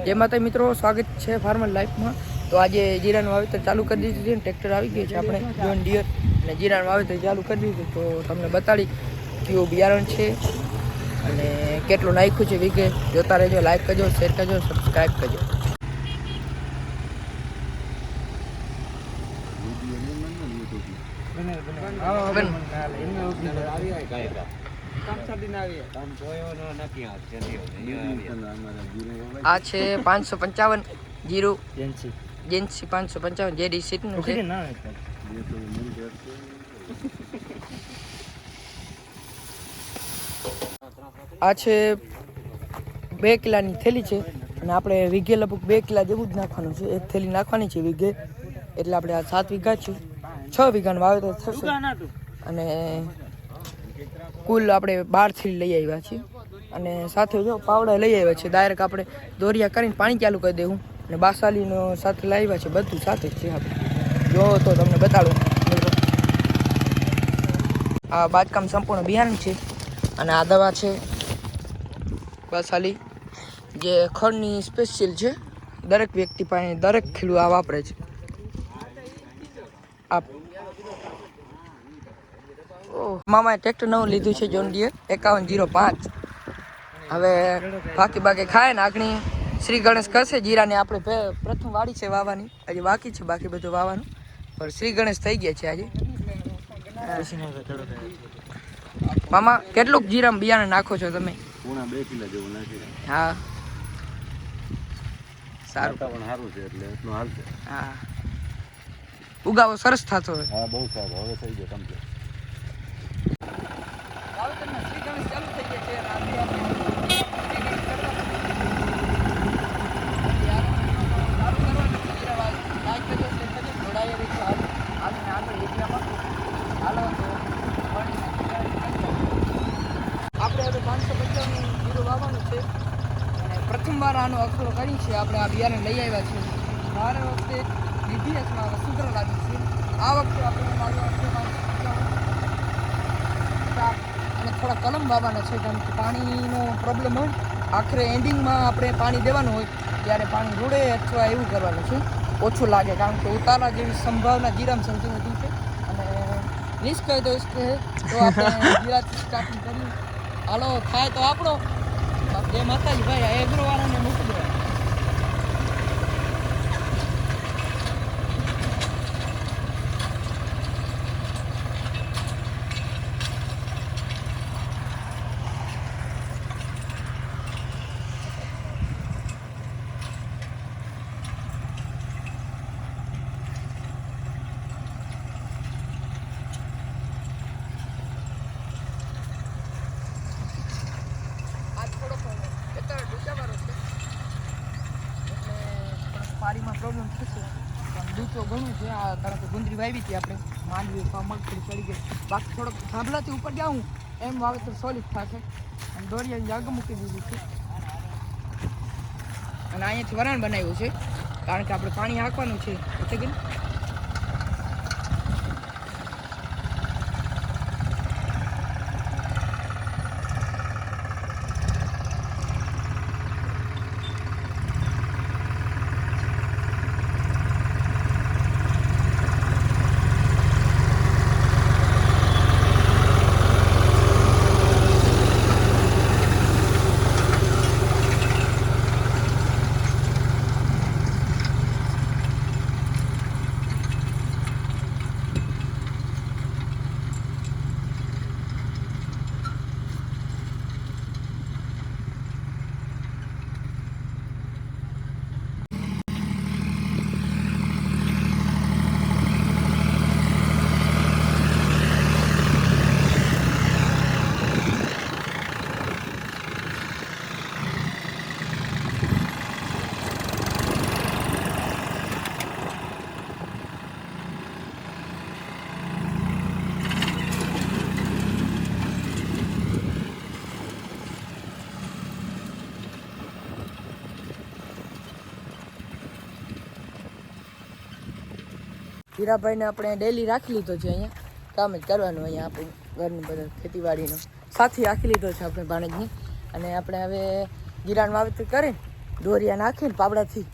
જય માતા મિત્રો સ્વાગત છે ફાર્મર લાઈફમાં તો આજે જીરાનું વાવેતર ચાલુ કરી દીધું છે ટ્રેક્ટર આવી ગયું છે આપણે જોન ડિયર અને જીરાનું વાવેતર ચાલુ કરી દીધું તો તમને બતાડી કયું બિયારણ છે અને કેટલું નાખ્યું છે વીઘે. જોતા રહેજો લાઈક કરજો શેર કરજો સબસ્ક્રાઈબ કરજો. બન. આ છે પાંચસો પંચાવન જીરો. જેન્સી. પાંચસો પંચાવન જેડી સીટનું છે. આ છે બે કિલાની થેલી છે અને આપણે વીઘે લગભગ બે કિલા જેવું જ નાખવાનું છે. એક થેલી નાખવાની છે વીઘે. એટલે આપણે આ સાત વીઘા છે. છ વીઘાનું વાવેતર થશે. અને કુલ આપણે બહારથી લઈ આવ્યા છીએ. અને સાથે જો પાવડા લઈ આવ્યા છે. ડાયરેક્ટ આપણે દોરિયા કરીને પાણી ચાલુ કરી દેવું. અને બાસાલીનો સાથે લાવ્યા છે બધું સાથે જ છે આપણે. જો તો તમને બતાડું. આ બાંધકામ સંપૂર્ણ બિયારણ છે. અને આ દવા છે બાસાલી. જે ખડની સ્પેશિયલ છે. દરેક વ્યક્તિ પાસે દરેક ખેડૂત આ વાપરે છે. આ મામાએ ટ્રેક્ટર નવું લીધું છે જોન ડિયર એકાવન જીરો પાંચ. હવે બાકી બાકી ખાય ને આગણી. શ્રી ગણેશ કરશે જીરાને આપણે પ્રથમ વાડી છે વાવવાની. હજી બાકી છે બાકી બધું વાવવાનું. પણ શ્રી ગણેશ થઈ ગયા છે આજે. મામા કેટલુંક જીરામાં બિયારણ નાખો છો તમે? હા. સારું. સારું છે એટલે એટલું હાલશે. હા. ઉગાવો સરસ થતો હોય. હા બહુ સારું. હવે થઈ ગયો કમ્પ્લીટ પ્રથમવાર આનો અખડો કરી છે. આપણે આ બિયારણ લઈ આવ્યા છીએ. દર વખતે ડીડીએસમાં સુધરા લાગી છે. આ વખતે આપણે લાવ્યા છે પાંચસો પંચાવન શાક થોડા કલમ વાવવાના છે કારણ કે પાણીનો પ્રોબ્લેમ હોય, આખરે એન્ડિંગમાં આપણે પાણી દેવાનું હોય, ત્યારે પાણી રૂડે અથવા એવું કરવાનું છે. ઓછું લાગે, કારણ કે ઉતારા જેવી સંભાવના જીરામ સૌથી વધુ છે અને રિસ્ક હોય તો રિસ્ક તો આપણે જીરાથી સ્ટાર્ટિંગ કર્યું હાલો, થાય તો આપણો. જય માતાજી, ભાઈ એગ્રોવાળાને મૂકી દેવા આજ થોડોક ખેતર ડૂચાવાળો છે એટલે થોડોક પાણીમાં પ્રોબ્લેમ થશે ડૂચો ઘણું છે. આ કારણ કે ગુંદરી વાવી હતી આપણે. માંડવી મગફળી ચડી ગઈ. બાકી થોડોક થાંભલાથી ઉપર જાઉં એમ વાવેતર સોલિડ થશે. અને દોરિયાની જાગ મૂકી દીધી છે. અને અહીંયાથી વરાણ બનાવ્યું છે. કારણ કે આપણે પાણી હાંકવાનું છે. એટલે કે હીરાભાઈને આપણે ડેલી રાખી લીધો છે અહીંયા. કામ જ કરવાનું અહીંયા આપણું ઘરનું બધા ખેતીવાડીનો. સાથી રાખી લીધો છે આપણે ભાણેજને. અને આપણે હવે જીરાનું વાવેતર કરીને દોરિયા નાખીને પાવડાથી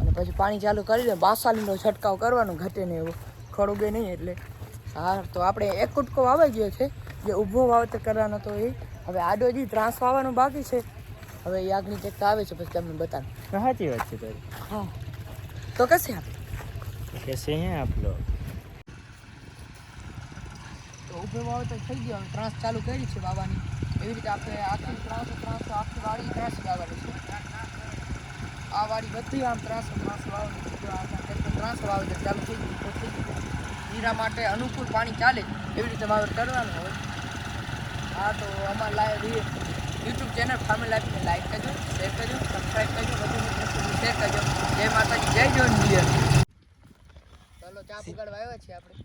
અને પછી પાણી ચાલુ કરી દે. બાસાલીનો છંટકાવ કરવાનો ઘટે નહીં એવો. બે નહીં એટલે. હા તો આપણે એક કુટકો વાવાઈ ગયો છે. જે ઊભો વાવતર કરવાનો તો એ. હવે આડો જે ત્રાસ વાવવાનું બાકી છે. હવે એ ચેક આવે છે પછી તમને બતાવું સાચી વાત છે હા. તો કશે આપણે कैसे हैं आप लोग તો ઊભો વાવતર થઈ ગયો હવે ત્રાસ ચાલુ કરી છે વાવવાની એવી રીતે આપણે આખી ત્રાસો ત્રાસો આખી વાડી ત્રાસ વાવવાની છે આ વાડી બધી આમ ત્રાસો ત્રાસો વાવવાની છે જો આમાં ટ્રેક્ટર ત્રાસો વાવેતર ચાલુ થઈ ગયું તો થઈ ગયું જીરા માટે અનુકૂળ પાણી ચાલે એવી રીતે વાવેતર કરવાનું હોય હા તો અમારા લાઈવ યુટ્યુબ ચેનલ ફાર્મી લાઈફને લાઈક કરજો શેર કરજો સબસ્ક્રાઈબ કરજો બધું મિત્રો શેર કરજો જય માતાજી જય જોન ડિયર ચાલો ચા પગાડવા આવ્યા છીએ આપણે.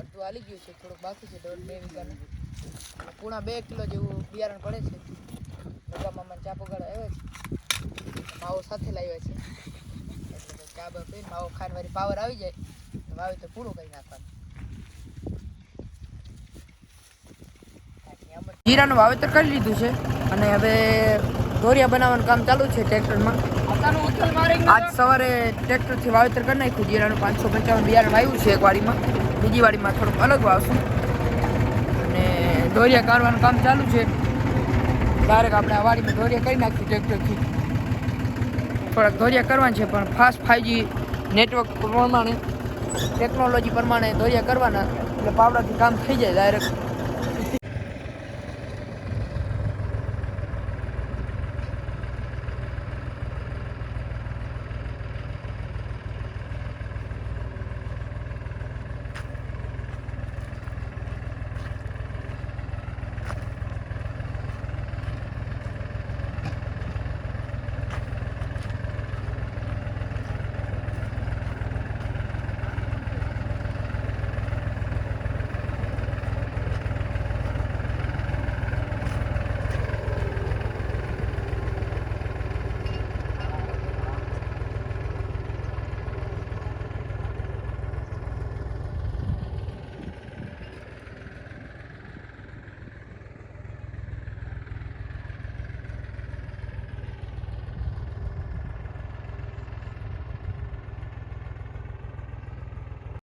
અડધું હાલી ગયું છે થોડુંક બાકી છે દોઢ બે વીઘાનું પૂણા બે કિલો જેવું બિયારણ પડે છે. બધા મામા ચા પગાડવા આવ્યા છે. માવો સાથે લાવ્યા છે. એટલે ચા બા પીને માવો ખાઈને વારી પાવર આવી જાય તો વાવેતર પૂરું કરી નાખવાનું. જીરાનું વાવેતર કરી લીધું છે. અને હવે દોરિયા બનાવવાનું કામ ચાલુ છે ટ્રેક્ટરમાં. આજ સવારે ટ્રેક્ટરથી વાવેતર કરી નાખ્યું. જીરાનું પાંચસો પંચાવન બિયારણ વાવ્યું છે એક વાડીમાં. બીજી વાડીમાં થોડુંક અલગ વાવશું. અને દોરિયા કાઢવાનું કામ ચાલુ છે. ડાયરેક્ટ આપણે આ વાડીમાં દોરિયા કરી નાખ્યું ટ્રેક્ટરથી. થોડાક દોરિયા કરવાના છે, પણ ફાસ્ટ ફાઈવજી નેટવર્ક પ્રમાણે ટેકનોલોજી પ્રમાણે દોરિયા કરવાના. એટલે પાવડાથી કામ થઈ જાય ડાયરેક્ટ